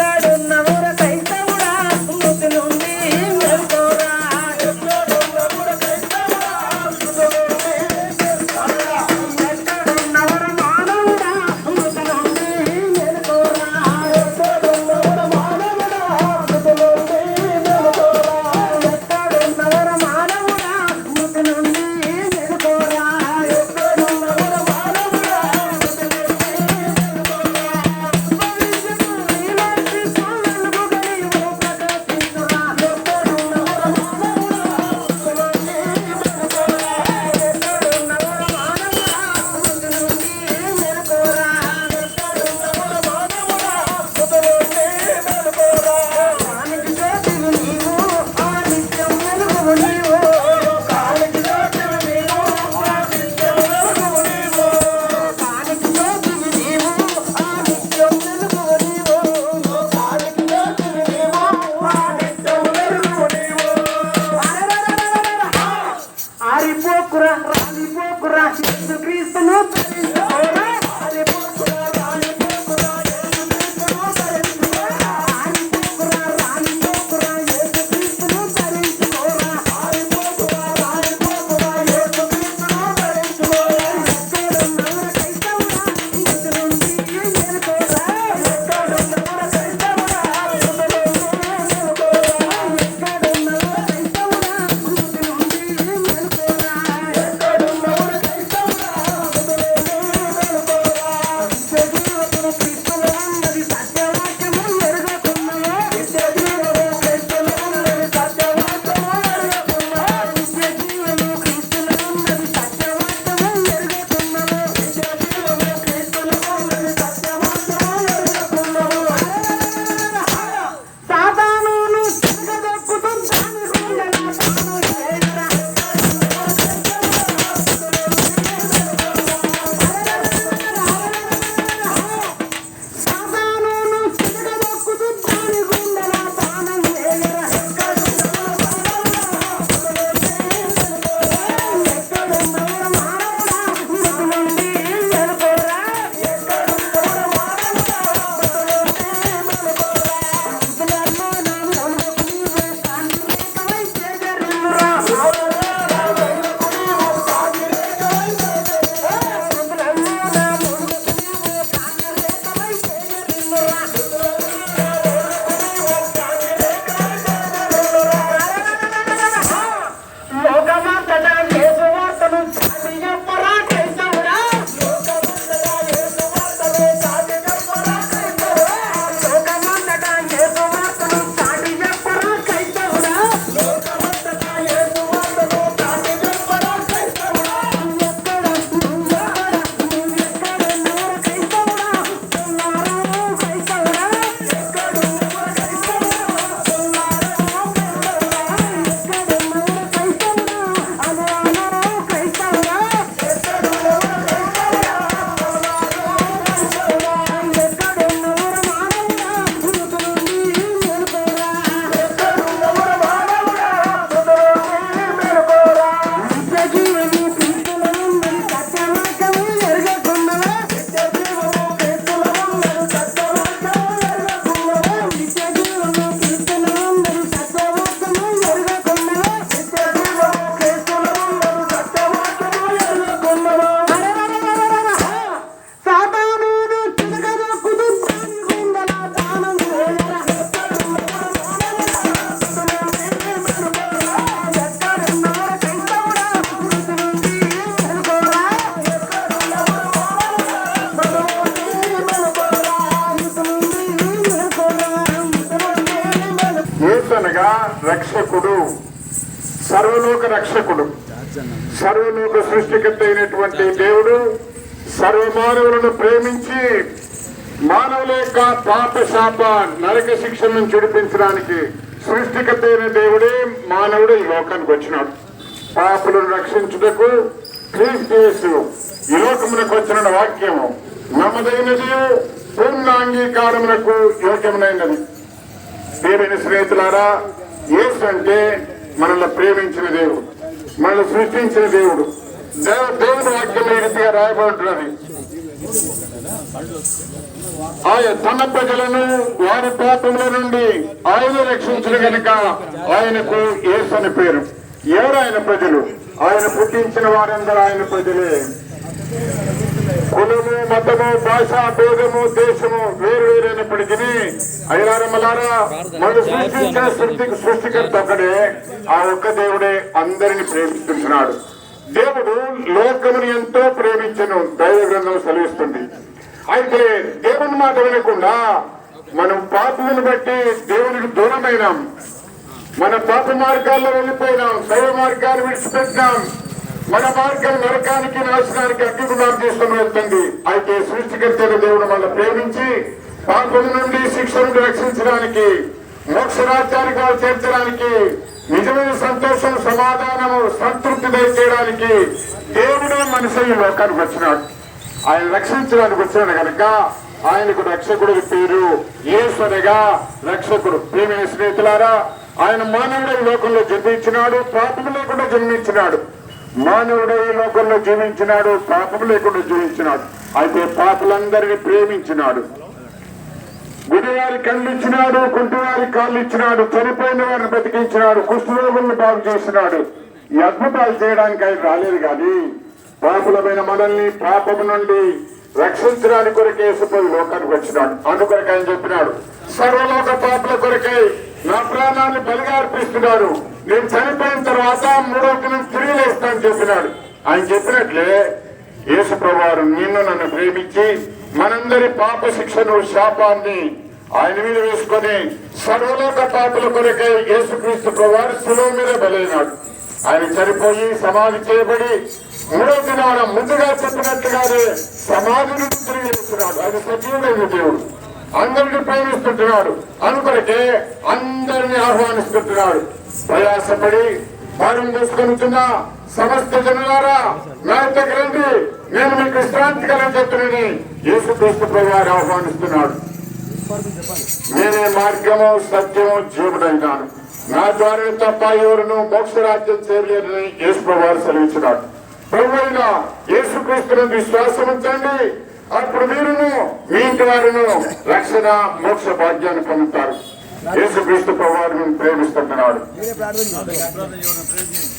கொண்டாடும் মানুষ అనగా రక్షకుడు. సర్వలోక రక్షకుడు. సర్వలోక సృష్టికర్త అయినటువంటి దేవుడు సర్వమానవులను ప్రేమించి మానవుల యొక్క పాప శాప నరక శిక్ష నుంచి సృష్టికర్త అయిన దేవుడే మానవుడు ఈ లోకానికి వచ్చినాడు. పాపులను రక్షించుటకు క్రీస్తు ఈ లోకమునకు వచ్చిన వాక్యము నమ్మదైనది పూర్ణాంగీకారములకు యోగ్యమునైనది. దేవుని స్నేహితులారా యేసు అంటే మనల్ని ప్రేమించిన దేవుడు మనల్ని సృష్టించిన దేవుడు. దేవుని వాక్యం ఈ రీతిగా రాయబడుతున్నది. ఆయన తన ప్రజలను వారి పాపముల నుండి ఆయన రక్షించిన కనుక ఆయనకు ఏసు అని పేరు. ఎవరు ఆయన ప్రజలు? ఆయన పుట్టించిన వారందరూ ఆయన ప్రజలే. కులము మతము భాష భేదము దేశము అయినప్పటికీ అయ్యారమ్మలారా మనం సృష్టించిన సృష్టికి సృష్టికర్త ఒకడే ఆ ఒక్క దేవుడే అందరిని ప్రేమిస్తున్నాడు. దేవుడు లోకముని ఎంతో ప్రేమించను దైవ గ్రంథం సెలవిస్తుంది. అయితే దేవుని మాట వినకుండా మనం పాపమును బట్టి దేవునికి దూరమైనాం. మన పాప మార్గాల్లో వెళ్ళిపోయినాం దైవ మార్గాన్ని విడిచిపెట్టినాం. మన మార్గం నరకానికి నాశనానికి అడ్డుగుణాలు తీసుకుని వెళ్తుంది అయితే సృష్టికర్త దేవుడు మన ప్రేమించి పాపం నుండి శిక్షను రక్షించడానికి మోక్ష రాజ్యానికి చేర్చడానికి నిజమైన సంతోషం సమాధానము సంతృప్తి దయచేయడానికి దేవుడే మనిషి ఈ లోకానికి వచ్చినాడు. ఆయన రక్షించడానికి వచ్చాడు కనుక ఆయనకు రక్షకుడి పేరు యేసనగా రక్షకుడు. ప్రేమైన స్నేహితులారా ఆయన మానవుడు ఈ లోకంలో జన్మించినాడు పాపము లేకుండా జన్మించినాడు. మానవుడు ఈ లోకంలో జీవించినాడు పాపము లేకుండా జీవించినాడు. అయితే పాపలందరినీ ప్రేమించినాడు. గుడివారి కళ్ళు ఇచ్చినాడు కుంటివారి కాళ్ళు ఇచ్చినాడు చనిపోయిన వారిని బతికించినాడు కుష్ఠరోగులను బాగు చేసినాడు. ఈ అద్భుతాలు చేయడానికి ఆయన రాలేదు కానీ పాపులమైన మనల్ని పాపము నుండి రక్షించడానికి కొరకే యేసుప్రభు లోకానికి వచ్చినాడు. అందుకొరకు ఆయన చెప్పినాడు సర్వలోక పాపల కొరకై నా ప్రాణాన్ని బలిగా అర్పిస్తున్నాడు. నేను చనిపోయిన తర్వాత మూడో దినం తిరిగి లేస్తానని చెప్పినాడు ఆయన చెప్పినట్లే యేసు ప్రభువారు నిన్ను నన్ను ప్రేమించి మనందరి పాప శిక్షను శాపాన్ని ఆయన మీద వేసుకొని సర్వలోక పాపల కొరకై యేసుక్రీస్తు ప్రభువారు సులువు మీద బలైనాడు. ఆయన చనిపోయి సమాధి చేయబడి మూడో దినాన ముందుగా చెప్పినట్టుగానే సమాధి నుండి తిరిగి వేస్తున్నాడు ఆయన సజీవుడైన దేవుడు. అందరిని ప్రేమిస్తుంటున్నాడు. అనుకొరకే అందరిని ఆహ్వానిస్తుంటున్నాడు. ప్రయాసపడి భారం తీసుకొనిచున్న సమస్త జనులారా నా ఇంతకు రండి నేను మీకు విశ్రాంతి కలని యేసుక్రీస్తు ప్రభు ఆహ్వానిస్తున్నాడు. నేనే మార్గము సత్యము జీవుడైనాను. నా ద్వారా తప్ప ఎవరును మోక్షరాజ్యం చేయలేరని యేసు ప్రభు వారు సెలవించినాడు ప్రభు యేసుక్రీస్తును విశ్వాసం ఉంచండి. అప్పుడు మీరును మీ ఇంటి వారిను రక్షణ మోక్ష భాగ్యాన్ని పొందుతారు. యేసుక్రీస్తు ప్రభు వారిని ప్రేమిస్తున్నాడు ప్రార్థన